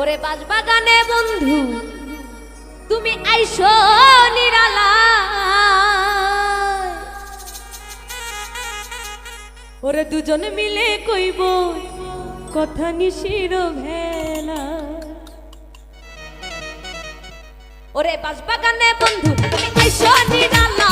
ওরে বাজবাগানে বন্ধু, তুমি আইসো নিরালা। ওরে দুজন মিলে কইব কথা নিশির ভেলা। ওরে বাজবাগানে বন্ধু, তুমি আইসো নিরালা।